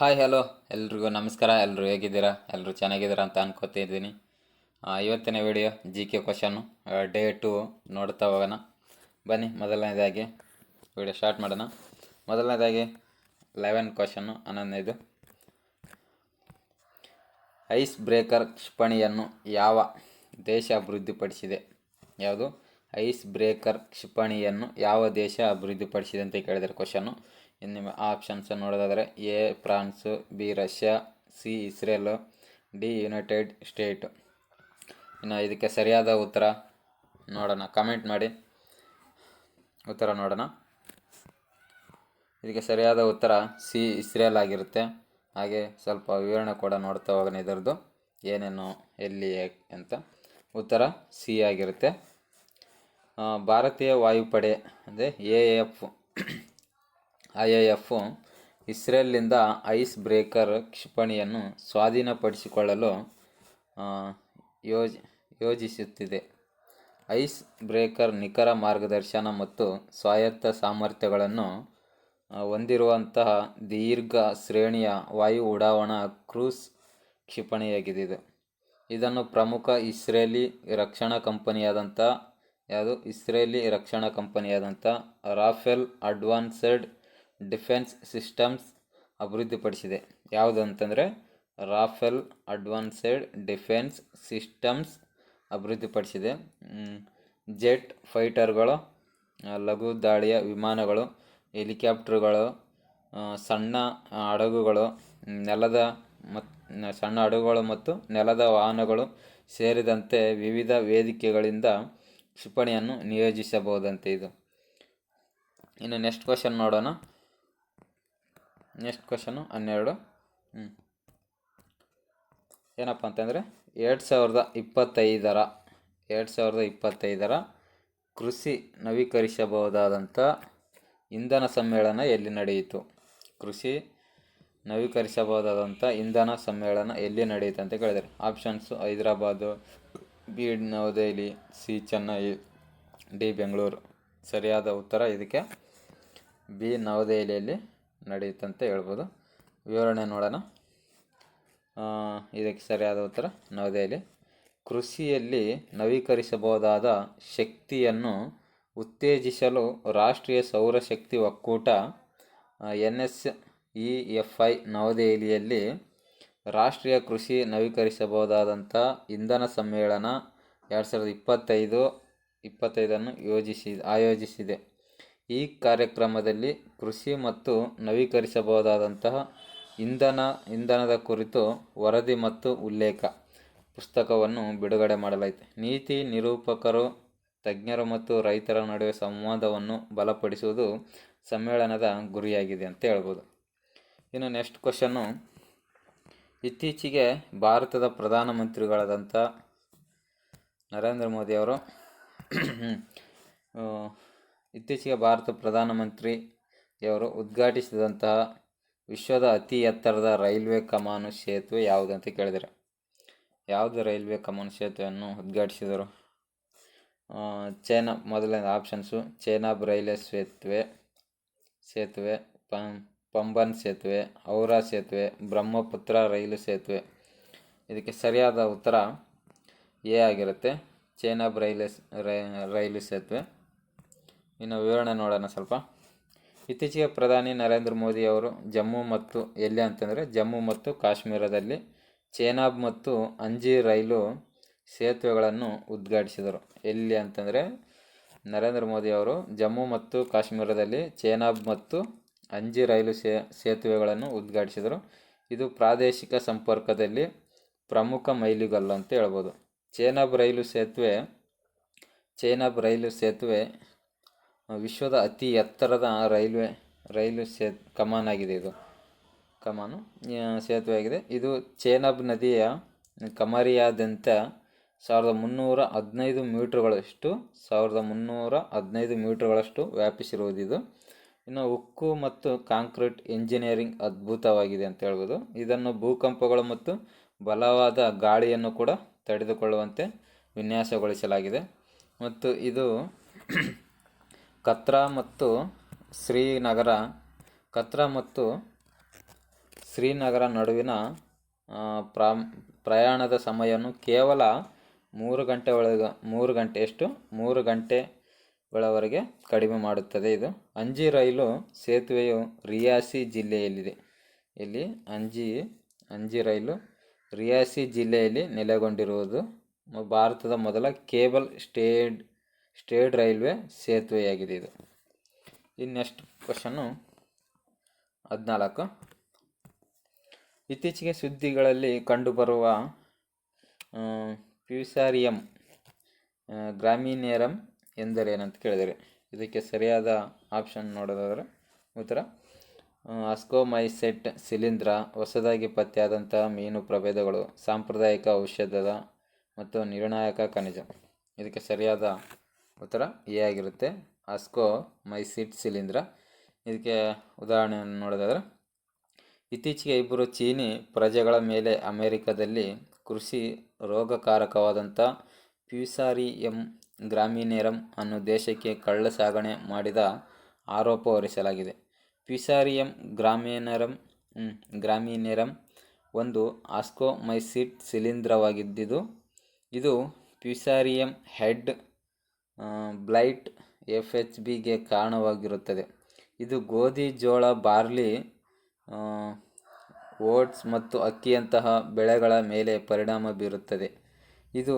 Hi hello ಎಲ್ರಿಗೂ ನಮಸ್ಕಾರ. ಎಲ್ಲರೂ ಹೇಗಿದ್ದೀರಾ? ಎಲ್ಲರೂ ಚೆನ್ನಾಗಿದ್ದೀರಾ ಅಂತ ಅನ್ಕೋತಿದ್ದೀನಿ ಇವತ್ತಿನ video G K question day two ನೋಡ್ತಾ ಹೋಗೋಣ. ಬನ್ನಿ, ಮೊದಲನೇದಾಗಿ ವಿಡಿಯೋ ಸ್ಟಾರ್ಟ್ ಮಾಡೋಣ. ಮೊದಲನೇದಾಗಿ ಲೆವೆನ್ ಕ್ವಶನ್ನು ಹನ್ನೊಂದನೇದು. ಐಸ್ ಬ್ರೇಕರ್ ಕ್ಷಿಪಣಿಯನ್ನು ಯಾವ ದೇಶ ಅಭಿವೃದ್ಧಿಪಡಿಸಿದೆ? ಯಾವುದು? ಐಸ್ ಬ್ರೇಕರ್ ಕ್ಷಿಪಣಿಯನ್ನು ಯಾವ ದೇಶ ಅಭಿವೃದ್ಧಿಪಡಿಸಿದೆ ಅಂತ ಕೇಳಿದರೆ ಕ್ವಶನ್ನು ಇನ್ನು ನಿಮ್ಮ ಆಪ್ಷನ್ಸ್ ನೋಡೋದಾದರೆ A, France, B, Russia, C, Israel, D, United State. ಇನ್ನು ಇದಕ್ಕೆ ಸರಿಯಾದ ಉತ್ತರ ನೋಡೋಣ. ಕಮೆಂಟ್ ಮಾಡಿ. ಉತ್ತರ ನೋಡೋಣ. ಇದಕ್ಕೆ ಸರಿಯಾದ ಉತ್ತರ ಸಿ, ಇಸ್ರೇಲ್ ಆಗಿರುತ್ತೆ. ಹಾಗೆ ಸ್ವಲ್ಪ ವಿವರಣೆ ಕೂಡ ನೋಡ್ತಾ ಹೋಗೋಣ ಇದರದ್ದು. ಏನೇನು, ಎಲ್ಲಿ ಅಂತ. ಉತ್ತರ ಸಿ ಆಗಿರುತ್ತೆ. ಭಾರತೀಯ ವಾಯುಪಡೆ, ಅಂದರೆ A, F I I F ಇಸ್ರೇಲ್ನಿಂದ ice breaker ಕ್ಷಿಪಣಿಯನ್ನು ಸ್ವಾಧೀನಪಡಿಸಿಕೊಳ್ಳಲು ಯೋಜ್, ಯೋಜಿಸುತ್ತಿದೆ. ಐಸ್ ಬ್ರೇಕರ್ ನಿಖರ ಮಾರ್ಗದರ್ಶನ ಮತ್ತು ಸ್ವಾಯತ್ತ ಸಾಮರ್ಥ್ಯಗಳನ್ನು ಹೊಂದಿರುವಂತಹ ದೀರ್ಘ ಶ್ರೇಣಿಯ ವಾಯು ಉಡಾವಣಾ ಕ್ರೂಸ್ ಕ್ಷಿಪಣಿಯಾಗಿದೆ ಇದು ಇದನ್ನು ಪ್ರಮುಖ ಇಸ್ರೇಲಿ ರಕ್ಷಣಾ ಕಂಪನಿಯಾದಂಥ, ಯಾವುದು? ಇಸ್ರೇಲಿ ರಕ್ಷಣಾ ಕಂಪನಿಯಾದಂಥ ರಾಫೆಲ್ ಅಡ್ವಾನ್ಸ್ಡ್ ಡಿಫೆನ್ಸ್ ಸಿಸ್ಟಮ್ಸ್ ಅಭಿವೃದ್ಧಿಪಡಿಸಿದೆ. ಯಾವುದು ಅಂತಂದರೆ ರಾಫೆಲ್ ಅಡ್ವಾನ್ಸ್ಡ್ ಡಿಫೆನ್ಸ್ ಸಿಸ್ಟಮ್ಸ್ ಅಭಿವೃದ್ಧಿಪಡಿಸಿದೆ. ಜೆಟ್ ಫೈಟರ್ಗಳು ಲಘು ದಾಳಿಯ ವಿಮಾನಗಳು ಹೆಲಿಕಾಪ್ಟರ್ಗಳು ಆ, ಸಣ್ಣ ಹಡಗುಗಳು ನೆಲದ ಮತ್ತು ಸಣ್ಣ ಹಡಗುಗಳು ಮತ್ತು ನೆಲದ ವಾಹನಗಳು ಸೇರಿದಂತೆ ವಿವಿಧ ವೇದಿಕೆಗಳಿಂದ ಕ್ಷಿಪಣಿಯನ್ನು ನಿಯೋಜಿಸಬಹುದಂತೆ ಇದು. ಇನ್ನು ನೆಕ್ಸ್ಟ್ ಕ್ವಶನ್ ನೋಡೋಣ. ನೆಕ್ಸ್ಟ್ ಕ್ವಶನು ಹನ್ನೆರಡು. ಏನಪ್ಪ ಅಂತಂದರೆ, ಎರಡು ಸಾವಿರದ ಇಪ್ಪತ್ತೈದರ, ಎರಡು ಸಾವಿರದ ಇಪ್ಪತ್ತೈದರ ಕೃಷಿ ನವೀಕರಿಸಬಹುದಾದಂಥ ಇಂಧನ ಸಮ್ಮೇಳನ ಎಲ್ಲಿ ನಡೆಯಿತು? ಕೃಷಿ ನವೀಕರಿಸಬಹುದಾದಂಥ ಇಂಧನ ಸಮ್ಮೇಳನ ಎಲ್ಲಿ ನಡೆಯಿತು ಅಂತ ಕೇಳಿದ್ದಾರೆ. Options Hyderabad B Navadehali, C, Chennai, D, Bengaluru. ಸರಿಯಾದ ಉತ್ತರ ಇದಕ್ಕೆ ಬಿ, ನವದೆಹಲಿಯಲ್ಲಿ ನಡೆಯುತ್ತಂತ ಹೇಳ್ಬೋದು. ವಿವರಣೆ ನೋಡೋಣ. ಇದಕ್ಕೆ ಸರಿಯಾದ ಉತ್ತರ ನವದೆಹಲಿ. ಕೃಷಿಯಲ್ಲಿ ನವೀಕರಿಸಬಹುದಾದ ಶಕ್ತಿಯನ್ನು ಉತ್ತೇಜಿಸಲು ರಾಷ್ಟ್ರೀಯ ಸೌರಶಕ್ತಿ ಒಕ್ಕೂಟ N S E F I ನವದೆಹಲಿಯಲ್ಲಿ ರಾಷ್ಟ್ರೀಯ ಕೃಷಿ ನವೀಕರಿಸಬಹುದಾದಂಥ ಇಂಧನ ಸಮ್ಮೇಳನ ಎರಡು ಸಾವಿರದ ಇಪ್ಪತ್ತೈದು, ಇಪ್ಪತ್ತೈದನ್ನು ಯೋಜಿಸಿ, ಆಯೋಜಿಸಿದೆ. ಈ ಕಾರ್ಯಕ್ರಮದಲ್ಲಿ ಕೃಷಿ ಮತ್ತು ನವೀಕರಿಸಬಹುದಾದಂತಹ ಇಂಧನ, ಇಂಧನದ ಕುರಿತು ವರದಿ ಮತ್ತು ಉಲ್ಲೇಖ ಪುಸ್ತಕವನ್ನು ಬಿಡುಗಡೆ ಮಾಡಲಾಯಿತು. ನೀತಿ ನಿರೂಪಕರು, ತಜ್ಞರು ಮತ್ತು ರೈತರ ನಡುವೆ ಸಂವಾದವನ್ನು ಬಲಪಡಿಸುವುದು ಸಮ್ಮೇಳನದ ಗುರಿಯಾಗಿದೆ ಅಂತ ಹೇಳ್ಬೋದು. ಇನ್ನು ನೆಕ್ಸ್ಟ್ ಕ್ವಶನ್ನು ಇತ್ತೀಚೆಗೆ ಭಾರತದ ಪ್ರಧಾನಮಂತ್ರಿಗಳಾದಂಥ ನರೇಂದ್ರ ಮೋದಿಯವರು ಇತ್ತೀಚೆಗೆ ಭಾರತ ಪ್ರಧಾನಮಂತ್ರಿಯವರು ಉದ್ಘಾಟಿಸಿದಂತಹ ವಿಶ್ವದ ಅತಿ ಎತ್ತರದ ರೈಲ್ವೆ ಕಮಾನು ಸೇತುವೆ ಯಾವುದು ಅಂತ ಕೇಳಿದರೆ. ಯಾವುದು ರೈಲ್ವೆ ಕಮಾನು ಸೇತುವೆಯನ್ನು ಉದ್ಘಾಟಿಸಿದರು? ಚೇನಾ ಮೊದಲನೇ ಆಪ್ಷನ್ಸು ಚೈನಾಬ್ ರೈಲ್ವೆ ಸೇತುವೆ ಸೇತುವೆ ಪಂಬನ್ ಸೇತುವೆ ಔರಾ ಸೇತುವೆ, ಬ್ರಹ್ಮಪುತ್ರ ರೈಲು ಸೇತುವೆ. ಇದಕ್ಕೆ ಸರಿಯಾದ ಉತ್ತರ ಎ ಆಗಿರುತ್ತೆ. ಚೈನಾಬ್ ರೈಲ್ವೆ ರೈಲು ಸೇತುವೆ. ಇನ್ನು ವಿವರಣೆ ನೋಡೋಣ ಸ್ವಲ್ಪ. ಇತ್ತೀಚೆಗೆ ಪ್ರಧಾನಿ ನರೇಂದ್ರ ಮೋದಿ ಅವರು ಜಮ್ಮು ಮತ್ತು ಎಲ್ಲಿ ಅಂತಂದರೆ ಜಮ್ಮು ಮತ್ತು ಕಾಶ್ಮೀರದಲ್ಲಿ ಚೇನಾಬ್ ಮತ್ತು ಅಂಜಿ ರೈಲು ಸೇತುವೆಗಳನ್ನು ಉದ್ಘಾಟಿಸಿದರು. ಎಲ್ಲಿ ಅಂತಂದರೆ ನರೇಂದ್ರ ಮೋದಿ ಅವರು ಜಮ್ಮು ಮತ್ತು ಕಾಶ್ಮೀರದಲ್ಲಿ ಚೇನಾಬ್ ಮತ್ತು ಅಂಜಿ ರೈಲು ಸೇತುವೆಗಳನ್ನು ಉದ್ಘಾಟಿಸಿದರು. ಇದು ಪ್ರಾದೇಶಿಕ ಸಂಪರ್ಕದಲ್ಲಿ ಪ್ರಮುಖ ಮೈಲಿಗಲ್ಲು ಅಂತ ಹೇಳ್ಬೋದು. ಚೇನಾಬ್ ರೈಲು ಸೇತುವೆ, ಚೇನಾಬ್ ರೈಲು ಸೇತುವೆ ವಿಶ್ವದ ಅತಿ ಎತ್ತರದ ರೈಲ್ವೆ ರೈಲು ಸೇ ಕಮಾನ್ ಆಗಿದೆ ಇದು. ಕಮಾನು ಆ, ಸೇತುವೆ ಆಗಿದೆ ಇದು ಚೇನಾಬ್ ನದಿಯ ಕಮರಿಯಾದ್ಯಂತ ಸಾವಿರದ ಮುನ್ನೂರ ಹದಿನೈದು ಮೀಟ್ರ್ಗಳಷ್ಟು ಸಾವಿರದ ಮುನ್ನೂರ ಹದಿನೈದು ಮೀಟ್ರ್ಗಳಷ್ಟು ವ್ಯಾಪಿಸಿರುವುದಿದು ಇನ್ನು ಉಕ್ಕು ಮತ್ತು ಕಾಂಕ್ರೀಟ್ ಇಂಜಿನಿಯರಿಂಗ್ ಅದ್ಭುತವಾಗಿದೆ ಅಂತ ಹೇಳ್ಬೋದು. ಇದನ್ನು ಭೂಕಂಪಗಳು ಮತ್ತು ಬಲವಾದ ಗಾಳಿಯನ್ನು ಕೂಡ ತಡೆದುಕೊಳ್ಳುವಂತೆ ವಿನ್ಯಾಸಗೊಳಿಸಲಾಗಿದೆ. ಮತ್ತು ಇದು ಕತ್ರಾ ಮತ್ತು ಶ್ರೀನಗರ, ಕತ್ರಾ ಮತ್ತು ಶ್ರೀನಗರ ನಡುವಿನ ಪ್ರಾಮ್, ಪ್ರಯಾಣದ ಸಮಯವನ್ನು ಕೇವಲ ಮೂರು ಗಂಟೆ ಒಳಗೆ, ಮೂರು ಗಂಟೆ ಎಷ್ಟು? ಮೂರು ಗಂಟೆಗಳವರೆಗೆ ಕಡಿಮೆ ಮಾಡುತ್ತದೆ ಇದು. ಅಂಜಿ ರೈಲು ಸೇತುವೆಯು ರಿಯಾಸಿ ಜಿಲ್ಲೆಯಲ್ಲಿದೆ. ಇಲ್ಲಿ ಅಂಜಿ ಅಂಜಿ ರೈಲು ರಿಯಾಸಿ ಜಿಲ್ಲೆಯಲ್ಲಿ ನೆಲೆಗೊಂಡಿರುವುದು. ಭಾರತದ ಮೊದಲ ಕೇಬಲ್ ಸ್ಟೇಡ್ ಸ್ಟೇಡ್ ರೈಲ್ವೆ ಸೇತುವೆಯಾಗಿದೆ ಇದು. ಇನ್ನು ನೆಕ್ಸ್ಟ್ ಕ್ವಶನ್ನು? ಹದಿನಾಲ್ಕು. ಇತ್ತೀಚೆಗೆ ಸುದ್ದಿಗಳಲ್ಲಿ ಕಂಡುಬರುವ ಪ್ಯೂಸಾರಿಯಂ ಗ್ರಾಮಿನೇರಂ ಎಂದರೇನಂತ ಕೇಳಿದರೆ. ಇದಕ್ಕೆ ಸರಿಯಾದ ಆಪ್ಷನ್ ನೋಡೋದಾದರೆ ಉತ್ತರ ಅಸ್ಕೋಮೈಸೆಟ್ ಶಿಲೀಂಧ್ರ ಹೊಸದಾಗಿ ಪತ್ತೆಯಾದಂತಹ ಮೀನು ಪ್ರಭೇದಗಳು, ಸಾಂಪ್ರದಾಯಿಕ ಔಷಧದ ಮತ್ತು ನಿರ್ಣಾಯಕ ಖನಿಜ. ಇದಕ್ಕೆ ಸರಿಯಾದ ಉತ್ತರ ಎ ಆಗಿರುತ್ತೆ. ಅಸ್ಕೋ ಮೈಸಿಟ್ ಸಿಲಿಂದ್ರ. ಇದಕ್ಕೆ ಉದಾಹರಣೆಯನ್ನು ನೋಡೋದಾದ್ರೆ ಇತ್ತೀಚೆಗೆ ಇಬ್ಬರು ಚೀನಿ ಪ್ರಜೆಗಳ ಮೇಲೆ ಅಮೆರಿಕದಲ್ಲಿ ಕೃಷಿ ರೋಗಕಾರಕವಾದಂಥ ಪ್ಯೂಸಾರಿಯಂ ಗ್ರಾಮಿನೇರಂ ಅನ್ನು ದೇಶಕ್ಕೆ ಕಳ್ಳ ಸಾಗಣೆ ಮಾಡಿದ ಆರೋಪ ಹೊರಿಸಲಾಗಿದೆ. ಪ್ಯೂಸಾರಿಯಂ ಗ್ರಾಮೀನರಂ ಹ್ಮ್, ಗ್ರಾಮಿನೇರಂ ಒಂದು ಆಸ್ಕೋಮೈಸಿಟ್ ಶಿಲೀಂಧ್ರವಾಗಿದ್ದುದು ಇದು fusarium head blight F H ಬಿಗೆ ಕಾರಣವಾಗಿರುತ್ತದೆ. ಇದು ಗೋಧಿ, ಜೋಳ, ಬಾರ್ಲಿ ಓಟ್ಸ್ ಮತ್ತು ಅಕ್ಕಿಯಂತಹ ಬೆಳೆಗಳ ಮೇಲೆ ಪರಿಣಾಮ ಬೀರುತ್ತದೆ. ಇದು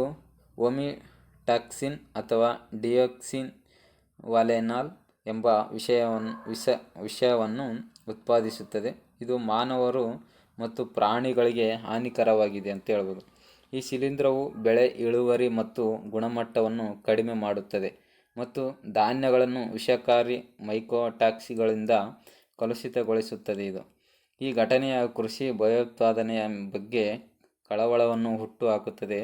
ಒಮಿಟಾಕ್ಸಿನ್ ಅಥವಾ ಡಿಯೋಕ್ಸಿನ್ ವಾಲೆನಾಲ್ ಎಂಬ ವಿಷಯವನ್ನು ವಿಷ, ವಿಷಯವನ್ನು ಉತ್ಪಾದಿಸುತ್ತದೆ. ಇದು ಮಾನವರು ಮತ್ತು ಪ್ರಾಣಿಗಳಿಗೆ ಹಾನಿಕರವಾಗಿದೆ ಅಂತ ಹೇಳ್ಬೋದು. ಈ ಶಿಲೀಂಧ್ರವು ಬೆಳೆ ಇಳುವರಿ ಮತ್ತು ಗುಣಮಟ್ಟವನ್ನು ಕಡಿಮೆ ಮಾಡುತ್ತದೆ ಮತ್ತು ಧಾನ್ಯಗಳನ್ನು ವಿಷಕಾರಿ ಮೈಕೋಟಾಕ್ಸಿಗಳಿಂದ ಕಲುಷಿತಗೊಳಿಸುತ್ತದೆ ಇದು. ಈ ಘಟನೆಯ ಕೃಷಿ ಭಯೋತ್ಪಾದನೆಯ ಬಗ್ಗೆ ಕಳವಳವನ್ನು ಹುಟ್ಟು ಹಾಕುತ್ತದೆ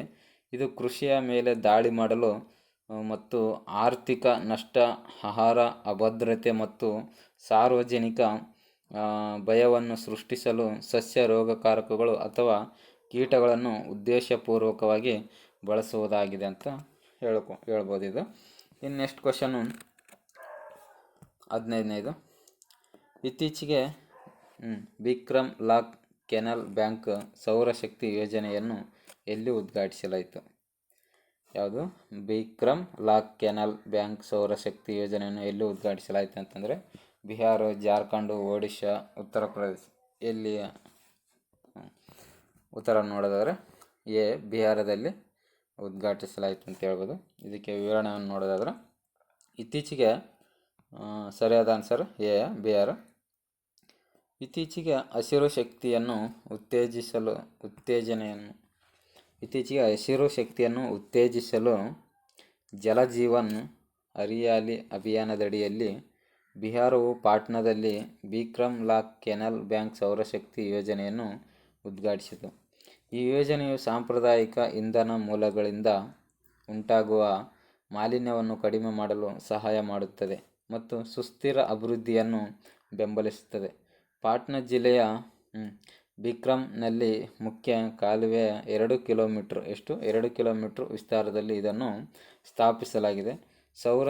ಇದು ಕೃಷಿಯ ಮೇಲೆ ದಾಳಿ ಮಾಡಲು ಮತ್ತು ಆರ್ಥಿಕ ನಷ್ಟ, ಆಹಾರ ಅಭದ್ರತೆ ಮತ್ತು ಸಾರ್ವಜನಿಕ ಭಯವನ್ನು ಸೃಷ್ಟಿಸಲು ಸಸ್ಯ ರೋಗಕಾರಕಗಳು ಅಥವಾ ಕೀಟಗಳನ್ನು ಉದ್ದೇಶಪೂರ್ವಕವಾಗಿ ಬಳಸುವುದಾಗಿದೆ ಅಂತ ಹೇಳ್ಕೊ, ಹೇಳ್ಬೋದು ಇದು. ಇನ್ನು ನೆಕ್ಸ್ಟ್ ಕ್ವಶನು ಹದಿನೈದನೇದು. ಇತ್ತೀಚೆಗೆ ಬಿಕ್ರಮ್ ಲಾಕ್ ಕೆನಲ್ ಬ್ಯಾಂಕ್ ಸೌರಶಕ್ತಿ ಯೋಜನೆಯನ್ನು ಎಲ್ಲಿ ಉದ್ಘಾಟಿಸಲಾಯಿತು? ಯಾವುದು? ಬಿಕ್ರಮ್ ಲಾಕ್ ಕೆನಲ್ ಬ್ಯಾಂಕ್ ಸೌರಶಕ್ತಿ ಯೋಜನೆಯನ್ನು ಎಲ್ಲಿ ಉದ್ಘಾಟಿಸಲಾಯಿತು ಅಂತಂದರೆ, ಬಿಹಾರ, ಜಾರ್ಖಂಡ್, ಒಡಿಶಾ, ಉತ್ತರ ಪ್ರದೇಶ, ಎಲ್ಲಿ ಉತ್ತರ ನೋಡೋದಾದರೆ ಎ, ಬಿಹಾರದಲ್ಲಿ ಉದ್ಘಾಟಿಸಲಾಯಿತು ಅಂತ ಹೇಳ್ಬೋದು. ಇದಕ್ಕೆ ವಿವರಣೆಯನ್ನು ನೋಡೋದಾದರೆ ಇತ್ತೀಚೆಗೆ ಸರಿಯಾದ ಆನ್ಸರ್ ಎ, ಬಿಹಾರ. ಇತ್ತೀಚೆಗೆ ಹಸಿರು ಶಕ್ತಿಯನ್ನು ಉತ್ತೇಜಿಸಲು, ಉತ್ತೇಜನೆಯನ್ನು, ಇತ್ತೀಚೆಗೆ ಹಸಿರು ಶಕ್ತಿಯನ್ನು ಉತ್ತೇಜಿಸಲು ಜಲಜೀವನ್ ಹರಿಯಾಲಿ ಅಭಿಯಾನದಡಿಯಲ್ಲಿ ಬಿಹಾರವು ಪಾಟ್ನಾದಲ್ಲಿ ಬಿಕ್ರಮ್ ಲಾಕ್ ಕೆನಲ್ ಬ್ಯಾಂಕ್ ಸೌರಶಕ್ತಿ ಯೋಜನೆಯನ್ನು ಉದ್ಘಾಟಿಸಿತು. ಈ ಯೋಜನೆಯು ಸಾಂಪ್ರದಾಯಿಕ ಇಂಧನ ಮೂಲಗಳಿಂದ ಉಂಟಾಗುವ ಮಾಲಿನ್ಯವನ್ನು ಕಡಿಮೆ ಮಾಡಲು ಸಹಾಯ ಮಾಡುತ್ತದೆ ಮತ್ತು ಸುಸ್ಥಿರ ಅಭಿವೃದ್ಧಿಯನ್ನು ಬೆಂಬಲಿಸುತ್ತದೆ. ಪಾಟ್ನಾ ಜಿಲ್ಲೆಯ ಬಿಕ್ರಮ್ನಲ್ಲಿ ಮುಖ್ಯ ಕಾಲುವೆಯ ಎರಡು ಕಿಲೋಮೀಟ್ರ್ ಎಷ್ಟು? ಎರಡು ಕಿಲೋಮೀಟ್ರ್ ವಿಸ್ತಾರದಲ್ಲಿ ಇದನ್ನು ಸ್ಥಾಪಿಸಲಾಗಿದೆ. ಸೌರ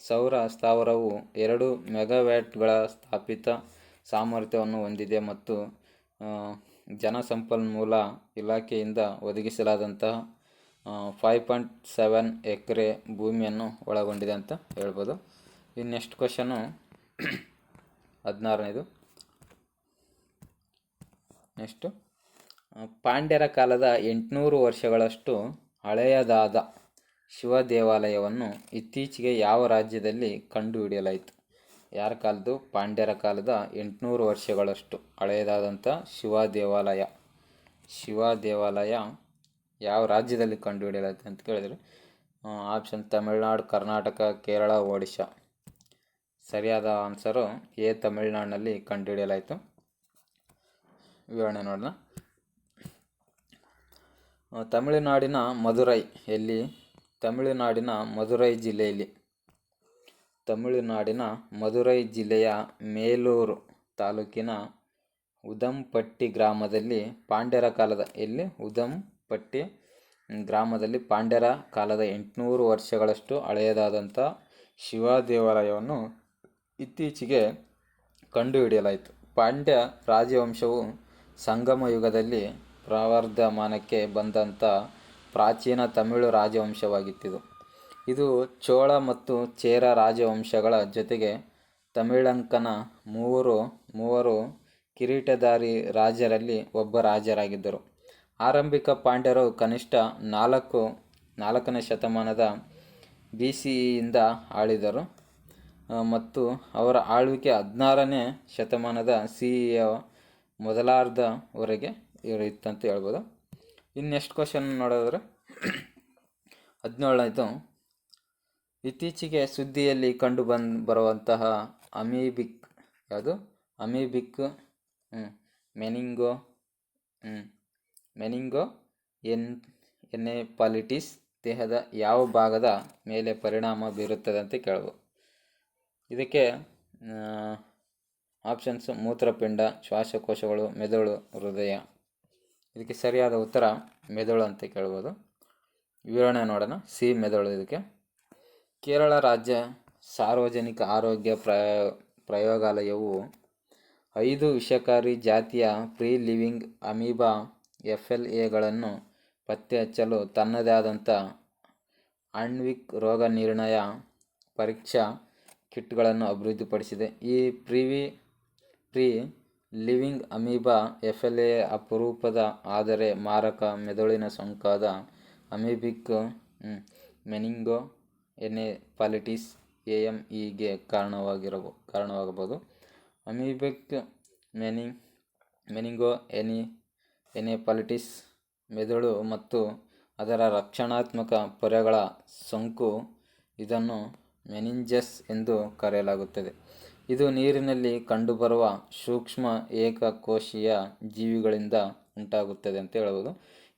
ಸೌರ ಸ್ಥಾವರವು ಎರಡು ಮೆಗಾವ್ಯಾಟ್ಗಳ ಸ್ಥಾಪಿತ ಸಾಮರ್ಥ್ಯವನ್ನು ಹೊಂದಿದೆ ಮತ್ತು ಜಲಸಂಪನ್ಮೂಲ ಇಲಾಖೆಯಿಂದ ಒದಗಿಸಲಾದಂತಹ ಫೈವ್ ಪಾಯಿಂಟ್ ಸೆವೆನ್ ಎಕರೆ ಭೂಮಿಯನ್ನು ಒಳಗೊಂಡಿದೆ ಅಂತ ಹೇಳ್ಬೋದು. ಇನ್ನು ನೆಕ್ಸ್ಟ್ ಕ್ವಶನು ಹದಿನಾರನೇದು. ನೆಕ್ಸ್ಟು ಪಾಂಡ್ಯರ ಕಾಲದ ಎಂಟುನೂರು ವರ್ಷಗಳಷ್ಟು ಹಳೆಯದಾದ ಶಿವ ದೇವಾಲಯವನ್ನು ಇತ್ತೀಚೆಗೆ ಯಾವ ರಾಜ್ಯದಲ್ಲಿ ಕಂಡುಹಿಡಿಯಲಾಯಿತು? ಯಾರ ಕಾಲದ್ದು? ಪಾಂಡ್ಯರ ಕಾಲದ ಎಂಟುನೂರು ವರ್ಷಗಳಷ್ಟು ಹಳೆಯದಾದಂಥ ಶಿವ ದೇವಾಲಯ. ಶಿವ ದೇವಾಲಯ ಯಾವ ರಾಜ್ಯದಲ್ಲಿ ಕಂಡುಹಿಡಿಯಲಾಯಿತು ಅಂತ ಕೇಳಿದರೆ ಆಪ್ಷನ್ ತಮಿಳ್ನಾಡು, ಕರ್ನಾಟಕ, ಕೇರಳ, ಒಡಿಶಾ. ಸರಿಯಾದ ಆನ್ಸರು ಎ ತಮಿಳ್ನಾಡಿನಲ್ಲಿ ಕಂಡುಹಿಡಿಯಲಾಯಿತು. ವಿವರಣೆ ನೋಡೋಣ. ತಮಿಳುನಾಡಿನ ಮಧುರೈ, ಎಲ್ಲಿ? ತಮಿಳುನಾಡಿನ ಮಧುರೈ ಜಿಲ್ಲೆಯಲ್ಲಿ. ತಮಿಳುನಾಡಿನ ಮದುರೈ ಜಿಲ್ಲೆಯ ಮೇಲೂರು ತಾಲೂಕಿನ ಉದಂಪಟ್ಟಿ ಗ್ರಾಮದಲ್ಲಿ ಪಾಂಡ್ಯರ ಕಾಲದ ಇಲ್ಲಿ ಉದಂಪಟ್ಟಿ ಗ್ರಾಮದಲ್ಲಿ ಪಾಂಡ್ಯರ ಕಾಲದ ಎಂಟುನೂರು ವರ್ಷಗಳಷ್ಟು ಹಳೆಯದಾದಂಥ ಶಿವ ದೇವಾಲಯವನ್ನು ಇತ್ತೀಚೆಗೆ ಕಂಡುಹಿಡಿಯಲಾಯಿತು. ಪಾಂಡ್ಯ ರಾಜವಂಶವು ಸಂಗಮ ಯುಗದಲ್ಲಿ ಪ್ರವರ್ಧಮಾನಕ್ಕೆ ಬಂದಂಥ ಪ್ರಾಚೀನ ತಮಿಳು ರಾಜವಂಶವಾಗಿತ್ತಿದು. ಇದು ಚೋಳ ಮತ್ತು ಚೇರ ರಾಜವಂಶಗಳ ಜೊತೆಗೆ ತಮಿಳಂಕನ ಮೂವರು ಮೂವರು ಕಿರೀಟಧಾರಿ ರಾಜರಲ್ಲಿ ಒಬ್ಬ ರಾಜರಾಗಿದ್ದರು. ಆರಂಭಿಕ ಪಾಂಡ್ಯರು ಕನಿಷ್ಠ ನಾಲ್ಕು ನಾಲ್ಕನೇ ಶತಮಾನದ ಬಿ ಸಿ ಇಯಿಂದ ಆಳಿದರು ಮತ್ತು ಅವರ ಆಳ್ವಿಕೆ ಹದಿನಾರನೇ ಶತಮಾನದ ಸಿ ಇಯ ಮೊದಲಾರ್ಧವರೆಗೆ ಇತ್ತಂತ ಹೇಳ್ಬೋದು. ಇನ್ನೆಷ್ಟು ಕ್ವಶನ್ ನೋಡಿದ್ರೆ ಹದಿನೇಳನೇದು. ಇತ್ತೀಚೆಗೆ ಸುದ್ದಿಯಲ್ಲಿ ಕಂಡು ಬಂದ್ ಬರುವಂತಹ ಅಮೀಬಿಕ್, ಯಾವುದು? ಅಮೀಬಿಕ್ ಮೆನಿಂಗೋ ಮೆನಿಂಗೋ ಎನ್ ಎನ್ನೆಪಾಲಿಟಿಸ್ ದೇಹದ ಯಾವ ಭಾಗದ ಮೇಲೆ ಪರಿಣಾಮ ಬೀರುತ್ತದೆ ಅಂತ ಕೇಳ್ಬೋದು ಇದಕ್ಕೆ ಆಪ್ಷನ್ಸು ಮೂತ್ರಪಿಂಡ, ಶ್ವಾಸಕೋಶಗಳು, ಮೆದುಳು, ಹೃದಯ. ಇದಕ್ಕೆ ಸರಿಯಾದ ಉತ್ತರ ಮೆದುಳು ಅಂತ ಕೇಳ್ಬೋದು. ವಿವರಣೆ ನೋಡೋಣ. ಸಿ ಮೆದುಳು ಇದಕ್ಕೆ. ಕೇರಳ ರಾಜ್ಯ ಸಾರ್ವಜನಿಕ ಆರೋಗ್ಯ ಪ್ರಯ, ಪ್ರಯೋಗಾಲಯವು ಐದು ವಿಷಕಾರಿ ಜಾತಿಯ free living amoeba F L ಎಗಳನ್ನು ಪತ್ತೆ ಹಚ್ಚಲು ತನ್ನದೇ ಆದಂಥ ಅಣ್ವಿಕ್ ರೋಗ ನಿರ್ಣಯ ಪರೀಕ್ಷಾ ಕಿಟ್ಗಳನ್ನು ಅಭಿವೃದ್ಧಿಪಡಿಸಿದೆ. ಈ privy free living amoeba F L A ಅಪರೂಪದ ಆದರೆ ಮಾರಕ ಮೆದುಳಿನ ಸೋಂಕಾದ amoebic meningoencephalitis A M ಇಗೆ ಕಾರಣವಾಗಿರಬ, ಕಾರಣವಾಗಬಹುದು. ಅಮೀಬೆಕ್ ಮೆನಿ ಮೆನಿಂಗೋ, ಎನಿ ಎನೆಪಾಲಿಟಿಸ್ ಮೆದುಳು ಮತ್ತು ಅದರ ರಕ್ಷಣಾತ್ಮಕ ಪೊರೆಗಳ ಸೋಂಕು ಇದನ್ನು ಮೆನಿಂಜಸ್ ಎಂದು ಕರೆಯಲಾಗುತ್ತದೆ. ಇದು ನೀರಿನಲ್ಲಿ ಕಂಡುಬರುವ ಸೂಕ್ಷ್ಮ ಏಕಕೋಶೀಯ ಜೀವಿಗಳಿಂದ ಉಂಟಾಗುತ್ತದೆ ಅಂತ ಹೇಳ್ಬೋದು.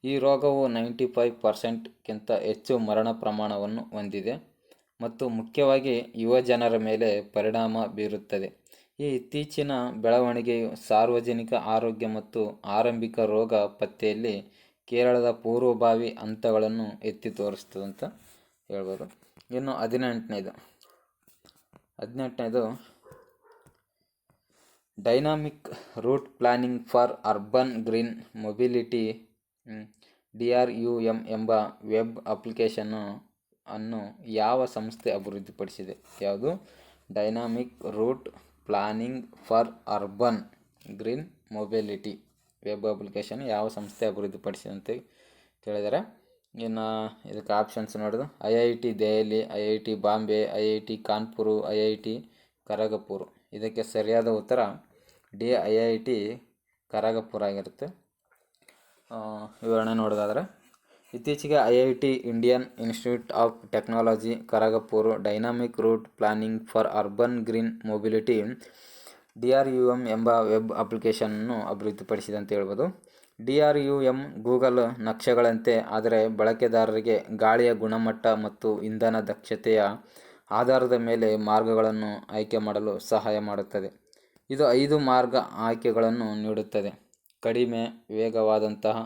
ಈ ರೋಗವು ನೈಂಟಿ ಫೈವ್ ಪರ್ಸೆಂಟ್ಗಿಂತ ಹೆಚ್ಚು ಮರಣ ಪ್ರಮಾಣವನ್ನು ಹೊಂದಿದೆ ಮತ್ತು ಮುಖ್ಯವಾಗಿ ಯುವ ಜನರ ಮೇಲೆ ಪರಿಣಾಮ ಬೀರುತ್ತದೆ. ಈ ಇತ್ತೀಚಿನ ಬೆಳವಣಿಗೆಯು ಸಾರ್ವಜನಿಕ ಆರೋಗ್ಯ ಮತ್ತು ಆರಂಭಿಕ ರೋಗ ಪತ್ತೆಯಲ್ಲಿ ಕೇರಳದ ಪೂರ್ವಭಾವಿ ಹಂತಗಳನ್ನು ಎತ್ತಿ ತೋರಿಸ್ತದೆ ಅಂತ ಹೇಳ್ಬೋದು. ಇನ್ನು ಹದಿನೆಂಟನೇದು. ಹದಿನೆಂಟನೇದು, dynamic route planning for urban green mobility D R U M ಎಂಬ ವೆಬ್ ಅಪ್ಲಿಕೇಶನ್ ಅನ್ನು ಯಾವ ಸಂಸ್ಥೆ ಅಭಿವೃದ್ಧಿಪಡಿಸಿದೆ? ಯಾವುದು? Dynamic route planning for urban green mobility web application ಯಾವ ಸಂಸ್ಥೆ ಅಭಿವೃದ್ಧಿಪಡಿಸಿದೆ ಅಂತ ಕೇಳಿದ್ದಾರೆ ಇನ್ನು ಇದಕ್ಕೆ ಆಪ್ಷನ್ಸ್ ನೋಡೋದು. I I T Delhi, I I T Bombay, I I T Kanpur, I I T Kharagpur. ಇದಕ್ಕೆ ಸರಿಯಾದ ಉತ್ತರ D I I T Kharagpur ಆಗಿರುತ್ತೆ. ವಿವರಣೆ ನೋಡೋದಾದ್ರೆ, ಇತ್ತೀಚೆಗೆ I I T Indian Institute of Technology, Kharagpur, dynamic route planning for urban green mobility, D R U M ಎಂಬ web ಅಪ್ಲಿಕೇಶನನ್ನು ಅಭಿವೃದ್ಧಿಪಡಿಸಿದೆ ಅಂತ ಹೇಳ್ಬೋದು. D R U M Google ನಕ್ಷೆಗಳಂತೆ, ಆದರೆ ಬಳಕೆದಾರರಿಗೆ ಗಾಳಿಯ ಗುಣಮಟ್ಟ ಮತ್ತು ಇಂಧನ ದಕ್ಷತೆಯ ಆಧಾರದ ಮೇಲೆ ಮಾರ್ಗಗಳನ್ನು ಆಯ್ಕೆ ಮಾಡಲು ಸಹಾಯ ಮಾಡುತ್ತದೆ. ಇದು ಐದು ಮಾರ್ಗ ಆಯ್ಕೆಗಳನ್ನು ನೀಡುತ್ತದೆ. ಕಡಿಮೆ ವೇಗವಾದಂತಹ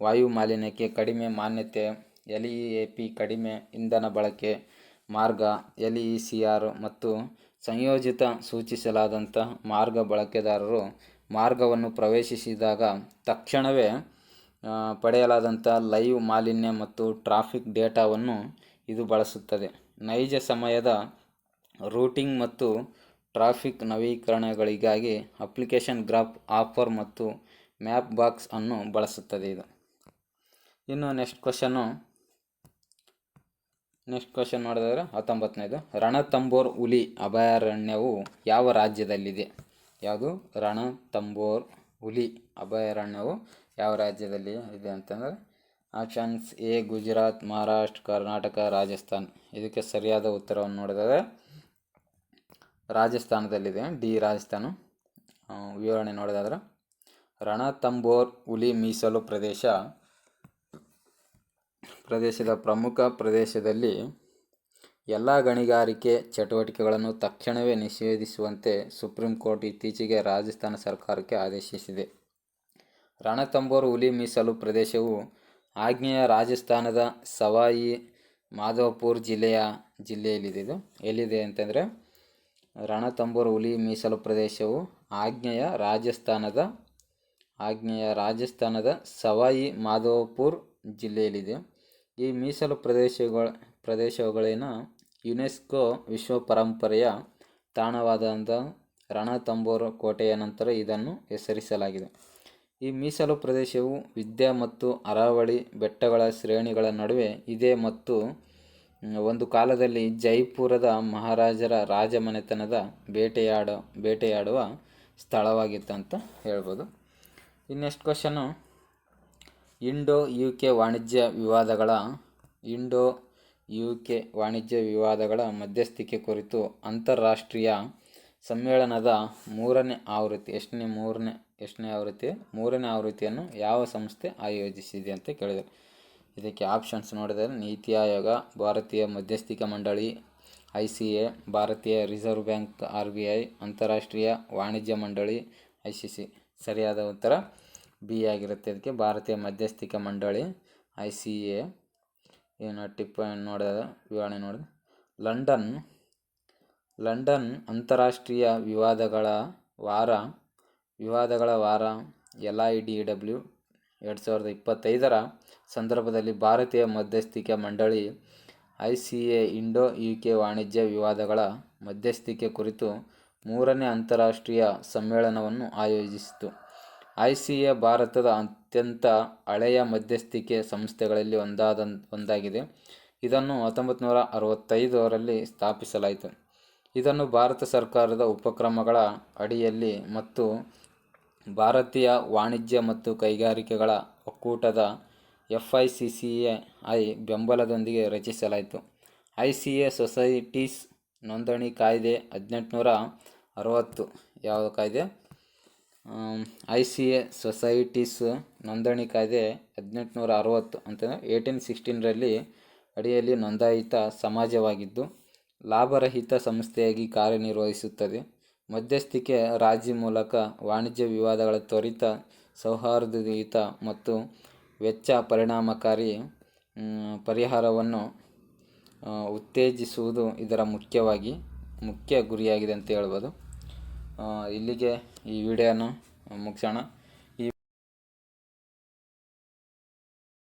ವಾಯು ಮಾಲಿನ್ಯಕ್ಕೆ ಕಡಿಮೆ ಮಾನ್ಯತೆ, ಎಲ್ ಇ ಎ ಪಿ ಕಡಿಮೆ ಇಂಧನ ಬಳಕೆ ಮಾರ್ಗ, ಎಲ್ ಇ ಸಿ ಆರ್ ಮತ್ತು ಸಂಯೋಜಿತ ಸೂಚಿಸಲಾದಂತಹ ಮಾರ್ಗ ಬಳಕೆದಾರರು ಮಾರ್ಗವನ್ನು ಪ್ರವೇಶಿಸಿದಾಗ ತಕ್ಷಣವೇ ಪಡೆಯಲಾದಂಥ ಲೈವ್ ಮಾಲಿನ್ಯ ಮತ್ತು ಟ್ರಾಫಿಕ್ ಡೇಟಾವನ್ನು ಇದು ಬಳಸುತ್ತದೆ. ನೈಜ ಸಮಯದ ರೂಟಿಂಗ್ ಮತ್ತು ಟ್ರಾಫಿಕ್ ನವೀಕರಣಗಳಿಗಾಗಿ ಅಪ್ಲಿಕೇಶನ್ ಗ್ರಾಫ್, ಆಫರ್ ಮತ್ತು ಮ್ಯಾಪ್ ಬಾಕ್ಸ್ ಅನ್ನು ಬಳಸುತ್ತದೆ ಇದು. ಇನ್ನು ನೆಕ್ಸ್ಟ್ ಕ್ವಶನು ನೆಕ್ಸ್ಟ್ ಕ್ವಶನ್ ನೋಡಿದ್ರೆ ಹತ್ತೊಂಬತ್ತನೇದು. ರಣತಂಬೋರ್ ಹುಲಿ ಅಭಯಾರಣ್ಯವು ಯಾವ ರಾಜ್ಯದಲ್ಲಿದೆ? ಯಾವುದು? ರಣತಂಬೋರ್ ಹುಲಿ ಅಭಯಾರಣ್ಯವು ಯಾವ ರಾಜ್ಯದಲ್ಲಿ ಇದೆ ಅಂತಂದರೆ, ಆಪ್ಷನ್ಸ್ ಎ, ಗುಜರಾತ್, ಮಹಾರಾಷ್ಟ್ರ, ಕರ್ನಾಟಕ, ರಾಜಸ್ಥಾನ್. ಇದಕ್ಕೆ ಸರಿಯಾದ ಉತ್ತರವನ್ನು ನೋಡಿದರೆ, ರಾಜಸ್ಥಾನದಲ್ಲಿದೆ. ಡಿ, ರಾಜಸ್ಥಾನ. ವಿವರಣೆ ನೋಡೋದಾದ್ರೆ ರಣತಂಬೋರ್ ಹುಲಿ ಮೀಸಲು ಪ್ರದೇಶ. ಪ್ರದೇಶದ ಪ್ರಮುಖ ಪ್ರದೇಶದಲ್ಲಿ ಎಲ್ಲ ಗಣಿಗಾರಿಕೆ ಚಟುವಟಿಕೆಗಳನ್ನು ತಕ್ಷಣವೇ ನಿಷೇಧಿಸುವಂತೆ ಸುಪ್ರೀಂ ಕೋರ್ಟ್ ಇತ್ತೀಚೆಗೆ ರಾಜಸ್ಥಾನ ಸರ್ಕಾರಕ್ಕೆ ಆದೇಶಿಸಿದೆ. ರಣತಂಬೋರ್ ಹುಲಿ ಮೀಸಲು ಪ್ರದೇಶವು ಆಗ್ನೇಯ ರಾಜಸ್ಥಾನದ ಸವಾಯಿ, ಮಾಧವಪುರ್ ಜಿಲ್ಲೆಯ ಜಿಲ್ಲೆಯಲ್ಲಿದೆ. ಇದು ಎಲ್ಲಿದೆ ಅಂತಂದರೆ, ರಣತಂಬೋರ್ ಹುಲಿ ಮೀಸಲು ಪ್ರದೇಶವು ಆಗ್ನೇಯ ರಾಜಸ್ಥಾನದ ಆಗ್ನೇಯ ರಾಜಸ್ಥಾನದ ಸವಾಯಿ ಮಾಧವಪುರ್ ಜಿಲ್ಲೆಯಲ್ಲಿದೆ. ಈ ಮೀಸಲು ಪ್ರದೇಶಗಳ, ಪ್ರದೇಶಗಳೇನ ಯುನೆಸ್ಕೋ ವಿಶ್ವ ಪರಂಪರೆಯ ತಾಣವಾದಂಥ ರಣತಂಬೋರ್ ಕೋಟೆಯ ನಂತರ ಇದನ್ನು ಹೆಸರಿಸಲಾಗಿದೆ. ಈ ಮೀಸಲು ಪ್ರದೇಶವು ವಿದ್ಯಾ ಮತ್ತು ಅರಾವಳಿ ಬೆಟ್ಟಗಳ ಶ್ರೇಣಿಗಳ ನಡುವೆ ಇದೆ ಮತ್ತು ಒಂದು ಕಾಲದಲ್ಲಿ ಜೈಪುರದ ಮಹಾರಾಜರ ರಾಜಮನೆತನದ ಬೇಟೆಯಾಡ, ಬೇಟೆಯಾಡುವ ಸ್ಥಳವಾಗಿತ್ತು ಅಂತ ಹೇಳ್ಬೋದು. ಇನ್ನು next question Indo U K ವಾಣಿಜ್ಯ ವಿವಾದಗಳ, ಇಂಡೋ ಯು ಕೆ ವಾಣಿಜ್ಯ ವಿವಾದಗಳ ಮಧ್ಯಸ್ಥಿಕೆ ಕುರಿತು ಅಂತಾರಾಷ್ಟ್ರೀಯ ಸಮ್ಮೇಳನದ ಮೂರನೇ ಆವೃತ್ತಿ, ಎಷ್ಟನೇ ಮೂರನೇ, ಎಷ್ಟನೇ ಆವೃತ್ತಿ, ಮೂರನೇ ಆವೃತ್ತಿಯನ್ನು ಯಾವ ಸಂಸ್ಥೆ ಆಯೋಜಿಸಿದೆ ಅಂತ ಕೇಳಿದರು. ಇದಕ್ಕೆ ಆಪ್ಷನ್ಸ್ ನೋಡಿದರೆ ನೀತಿ ಆಯೋಗ, ಭಾರತೀಯ ಮಧ್ಯಸ್ಥಿಕೆ ಮಂಡಳಿ ಐ ಸಿ ಎ ಭಾರತೀಯ Reserve Bank R B I ಅಂತಾರಾಷ್ಟ್ರೀಯ ವಾಣಿಜ್ಯ ಮಂಡಳಿ ಐ ಸಿ ಸಿ ಸರಿಯಾದ ಉತ್ತರ ಬಿ ಆಗಿರುತ್ತೆ. ಅದಕ್ಕೆ ಭಾರತೀಯ ಮಧ್ಯಸ್ಥಿಕೆ ಮಂಡಳಿ, ಐ ಸಿ ಎ. ಏನು ಟಿಪ್ಪಣಿ ನೋಡಿದ ವಿವರಣೆ ನೋಡಿದ ಲಂಡನ್. ಲಂಡನ್ ಅಂತಾರಾಷ್ಟ್ರೀಯ ವಿವಾದಗಳ ವಾರ ವಿವಾದಗಳ ವಾರ, ಎಲ್ ಐ ಡಿ ಡಬ್ಲ್ಯೂ. ಎರಡು ಸಾವಿರದ ಇಪ್ಪತ್ತೈದರ ಸಂದರ್ಭದಲ್ಲಿ ಭಾರತೀಯ ಮಧ್ಯಸ್ಥಿಕೆ ಮಂಡಳಿ, I C A Indo U K ವಾಣಿಜ್ಯ ವಿವಾದಗಳ ಮಧ್ಯಸ್ಥಿಕೆ ಕುರಿತು ಮೂರನೇ ಅಂತಾರಾಷ್ಟ್ರೀಯ ಸಮ್ಮೇಳನವನ್ನು ಆಯೋಜಿಸಿತು. ಐ ಸಿ ಎ ಭಾರತದ ಅತ್ಯಂತ ಹಳೆಯ ಮಧ್ಯಸ್ಥಿಕೆ ಸಂಸ್ಥೆಗಳಲ್ಲಿ ಒಂದಾದ, ಒಂದಾಗಿದೆ. ಇದನ್ನು ಹತ್ತೊಂಬತ್ತು ನೂರ ಅರವತ್ತೈದರಲ್ಲಿ ಸ್ಥಾಪಿಸಲಾಯಿತು. ಇದನ್ನು ಭಾರತ ಸರ್ಕಾರದ ಉಪಕ್ರಮಗಳ ಅಡಿಯಲ್ಲಿ ಮತ್ತು ಭಾರತೀಯ ವಾಣಿಜ್ಯ ಮತ್ತು ಕೈಗಾರಿಕೆಗಳ ಒಕ್ಕೂಟದ F I C C A I ಬೆಂಬಲದೊಂದಿಗೆ ರಚಿಸಲಾಯಿತು. ಐ ಸಿ ಎ ಸೊಸೈಟೀಸ್ ನೋಂದಣಿ ಕಾಯ್ದೆ ಹದಿನೆಂಟುನೂರ ಅರವತ್ತು. ಯಾವ ಕಾಯ್ದೆ? ಐ ಸಿ ಎ ಸೊಸೈಟೀಸ್ ನೋಂದಣಿ ಕಾಯ್ದೆ ಹದಿನೆಂಟುನೂರ ಅರವತ್ತು ಅಂತಂದರೆ ಏಯ್ಟೀನ್ ಸಿಕ್ಸ್ಟೀನರಲ್ಲಿ ಅಡಿಯಲ್ಲಿ ನೋಂದಾಯಿತ ಸಮಾಜವಾಗಿದ್ದು, ಲಾಭರಹಿತ ಸಂಸ್ಥೆಯಾಗಿ ಕಾರ್ಯನಿರ್ವಹಿಸುತ್ತದೆ. ಮಧ್ಯಸ್ಥಿಕೆ ರಾಜಿ ಮೂಲಕ ವಾಣಿಜ್ಯ ವಿವಾದಗಳ ತ್ವರಿತ ಸೌಹಾರ್ದಯುತ ಮತ್ತು ವೆಚ್ಚ ಪರಿಣಾಮಕಾರಿ ಪರಿಹಾರವನ್ನು ಉತ್ತೇಜಿಸುವುದು ಇದರ ಮುಖ್ಯವಾಗಿ ಮುಖ್ಯ ಗುರಿಯಾಗಿದೆ ಅಂತ ಹೇಳ್ಬೋದು. ಇಲ್ಲಿಗೆ ಈ ವಿಡಿಯೋನ ಮುಗಿಸೋಣ.